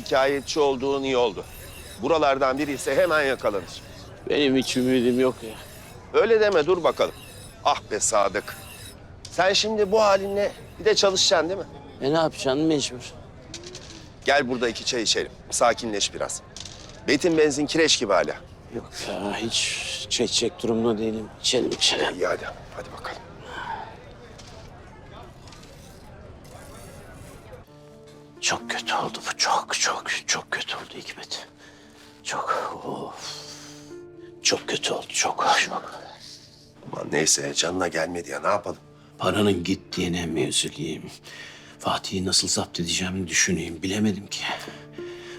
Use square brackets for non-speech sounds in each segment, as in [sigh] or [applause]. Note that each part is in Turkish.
Şikayetçi olduğun iyi oldu. Buralardan biri ise hemen yakalanır. Benim hiç ümidim yok ya. Öyle deme dur bakalım. Ah be Sadık. Sen şimdi bu halinle bir de çalışacaksın değil mi? E ne yapacaksın mecbur. Gel burada iki çay içelim. Sakinleş biraz. Betin benzin kireç gibi hala. Yok ya hiç çekecek durumda değilim. İçelim içelim. İyi hadi. Hadi bakalım. Çok kötü oldu bu. Çok çok çok kötü oldu Hikmet. Çok of. Çok kötü oldu çok çok. Aman neyse canına gelmedi ya ne yapalım? Paranın gittiğine mi üzüleyim? Fatih'i nasıl zapt edeceğimi düşüneyim. Bilemedim ki.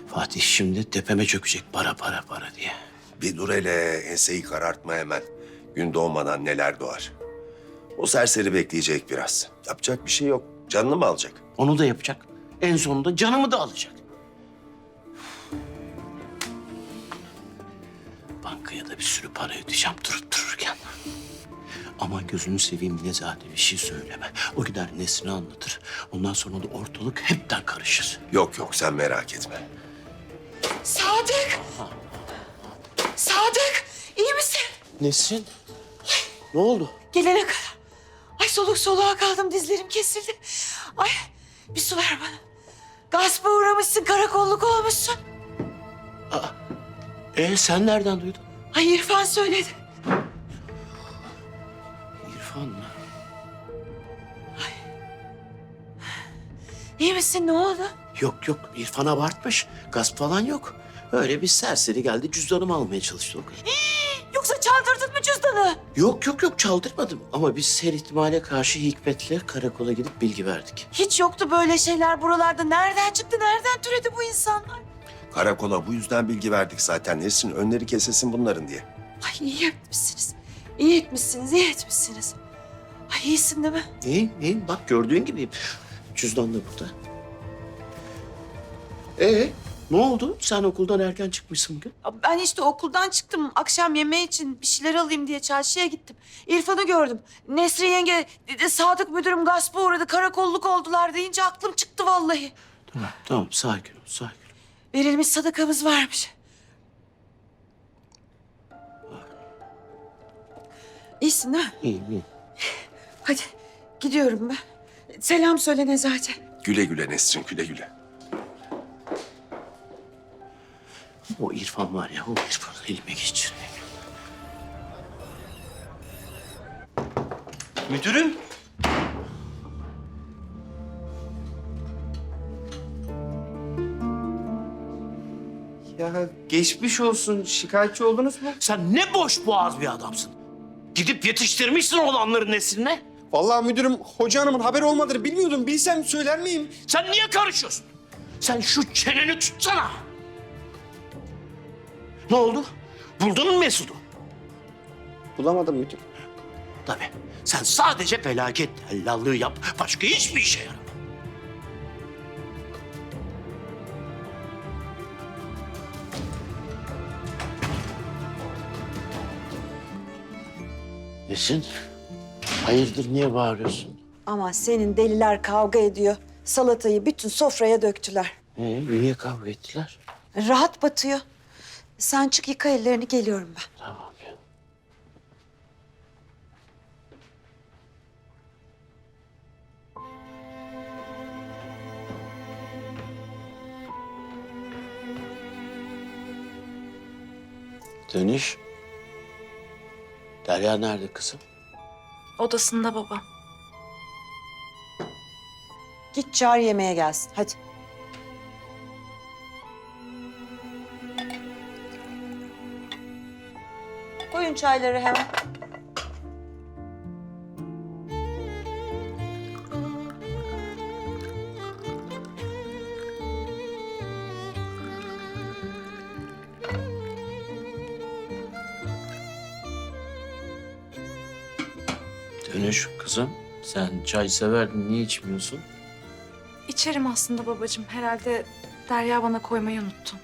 Fatih şimdi tepeme çökecek para para para diye. Bir dur hele enseyi karartma hemen. Gün doğmadan neler doğar. O serseri bekleyecek biraz. Yapacak bir şey yok. Canını mı alacak? Onu da yapacak. En sonunda canımı da alacak. Bankaya da bir sürü para ödeyeceğim durup dururken. Aman gözünü seveyim Nezade bir şey söyleme. O gider Nesrin'e anlatır. Ondan sonra da ortalık hepten karışır. Yok yok sen merak etme. Sadık! Sadık! iyi misin? Nesrin? Ne oldu? Gelene kadar. Ay soluk soluğa kaldım dizlerim kesildi. Ay bir su ver bana. Gaspa uğramışsın karakolluk olmuşsun. Ee sen nereden duydun? Ay İrfan söyledi. İrfan mı? İyi misin ne oldu? Yok yok İrfan abartmış. Gasp falan yok. Öyle bir serseri geldi cüzdanımı almaya çalıştı o kadar. [laughs] Cüzdanı? Yok yok yok çaldırmadım. Ama biz her ihtimale karşı Hikmet'le karakola gidip bilgi verdik. Hiç yoktu böyle şeyler buralarda. Nereden çıktı, nereden türedi bu insanlar? Karakola bu yüzden bilgi verdik zaten. Nesin önleri kesesin bunların diye. Ay iyi etmişsiniz. İyi etmişsiniz, iyi etmişsiniz. Ay iyisin değil mi? İyiyim iyiyim bak gördüğün gibiyim. Cüzdan da burada. Ee ne oldu? Sen okuldan erken çıkmışsın bugün. Ben işte okuldan çıktım. Akşam yemeği için bir şeyler alayım diye çarşıya gittim. İrfan'ı gördüm. Nesri yenge, dedi, Sadık müdürüm gaspa uğradı, karakolluk oldular deyince aklım çıktı vallahi. Tamam tamam sakin ol sakin ol. Verilmiş sadakamız varmış. İyisin değil mi? İyiyim iyiyim. Hadi gidiyorum ben. Selam söyle Nezahat'e. Güle güle Nesrin güle güle. O İrfan var ya o İrfan'ı elime geçirmeyeyim. Müdürüm. Ya geçmiş olsun. Şikayetçi oldunuz mu? Sen ne boş boğaz bir adamsın. Gidip yetiştirmişsin olanların nesline. Vallahi müdürüm hoca hanımın haberi olmadığını bilmiyordum. Bilsem söyler miyim? Sen niye karışıyorsun? Sen şu çeneni tutsana. Ne oldu? Buldun mu Mesut'u? Bulamadım müdür. Tabii. Sen sadece felaket tellallığı yap. Başka hiçbir işe yaramaz. Nesin? Hayırdır niye bağırıyorsun? Ama senin deliler kavga ediyor. Salatayı bütün sofraya döktüler. Ee, niye kavga ettiler? Rahat batıyor. Sen çık yıka ellerini geliyorum ben. Tamam ya. Dönüş. Derya nerede kızım? Odasında baba. Git çağır yemeğe gelsin. Hadi. Çayları hemen. Dönüş kızım. Sen çay severdin niye içmiyorsun? İçerim aslında babacığım. Herhalde Derya bana koymayı unuttu.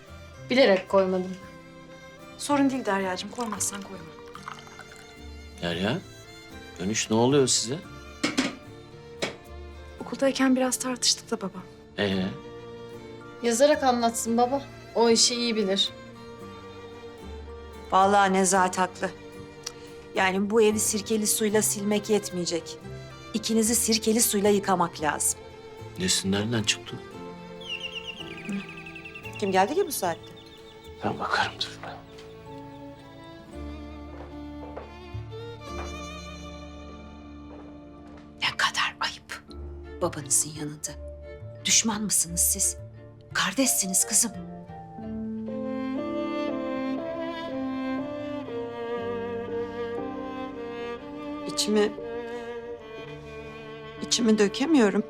Bilerek koymadım. Sorun değil Derya'cığım. Koymazsan koyma. Derya. Dönüş ne oluyor size? Okuldayken biraz tartıştık da baba. Ee, Yazarak anlatsın baba. O işi iyi bilir. Vallahi Nezahat haklı. Yani bu evi sirkeli suyla silmek yetmeyecek. İkinizi sirkeli suyla yıkamak lazım. Nesin nereden çıktı? Kim geldi ki bu saatte? Ben bakarım dur. Babanızın yanında. Düşman mısınız siz? Kardeşsiniz kızım. İçimi... içimi dökemiyorum.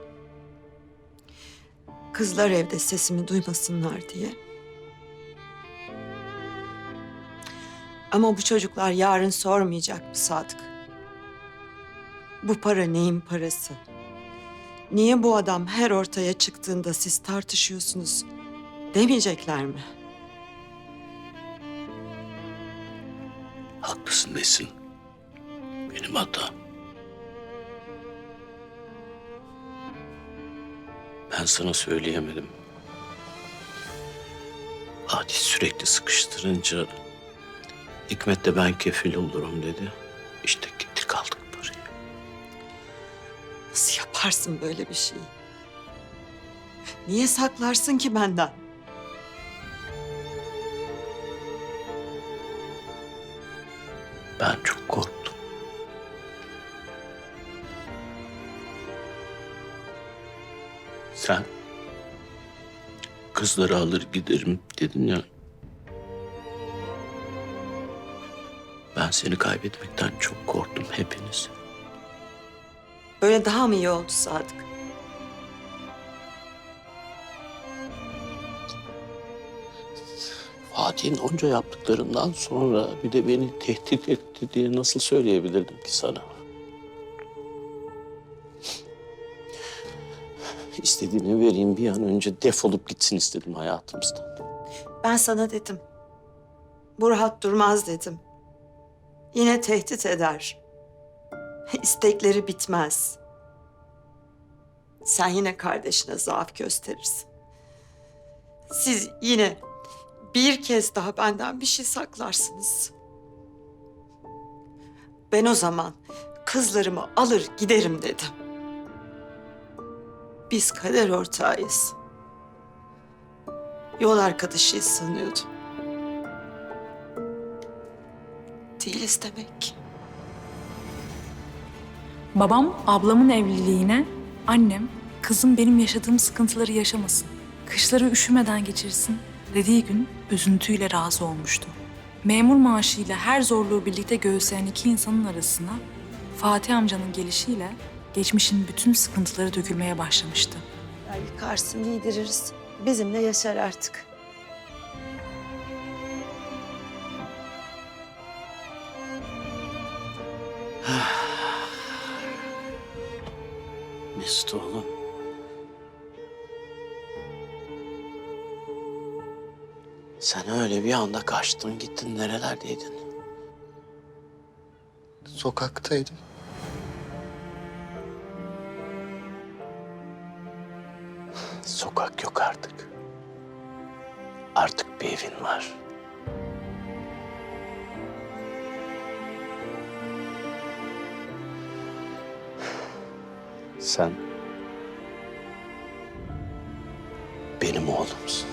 Kızlar evde sesimi duymasınlar diye. Ama bu çocuklar yarın sormayacak mı Sadık? Bu para neyin parası? Niye bu adam her ortaya çıktığında siz tartışıyorsunuz? Demeyecekler mi? Haklısın Nesin. Benim hatam. Ben sana söyleyemedim. Adi sürekli sıkıştırınca Hikmet de ben kefil olurum dedi. İşte yaparsın böyle bir şeyi? Niye saklarsın ki benden? Ben çok korktum. Sen kızları alır giderim dedin ya. Ben seni kaybetmekten çok korktum hepiniz. Böyle daha mı iyi oldu Sadık? Fatih'in onca yaptıklarından sonra bir de beni tehdit etti diye nasıl söyleyebilirdim ki sana? İstediğini vereyim bir an önce defolup gitsin istedim hayatımızdan. Ben sana dedim. Bu rahat durmaz dedim. Yine tehdit eder. [laughs] İstekleri bitmez. Sen yine kardeşine zaaf gösterirsin. Siz yine bir kez daha benden bir şey saklarsınız. Ben o zaman kızlarımı alır giderim dedim. Biz kader ortağıyız. Yol arkadaşıyız sanıyordum. Değiliz demek ki. Babam ablamın evliliğine, annem kızım benim yaşadığım sıkıntıları yaşamasın, kışları üşümeden geçirsin dediği gün üzüntüyle razı olmuştu. Memur maaşıyla her zorluğu birlikte göğüsleyen iki insanın arasına Fatih amcanın gelişiyle geçmişin bütün sıkıntıları dökülmeye başlamıştı. Ya yıkarsın, giydiririz. Bizimle yaşar artık. Mesut oğlum. Sen öyle bir anda kaçtın gittin nerelerdeydin? Sokaktaydım. Sokak yok artık. Artık bir evin var. Sen benim oğlumsun.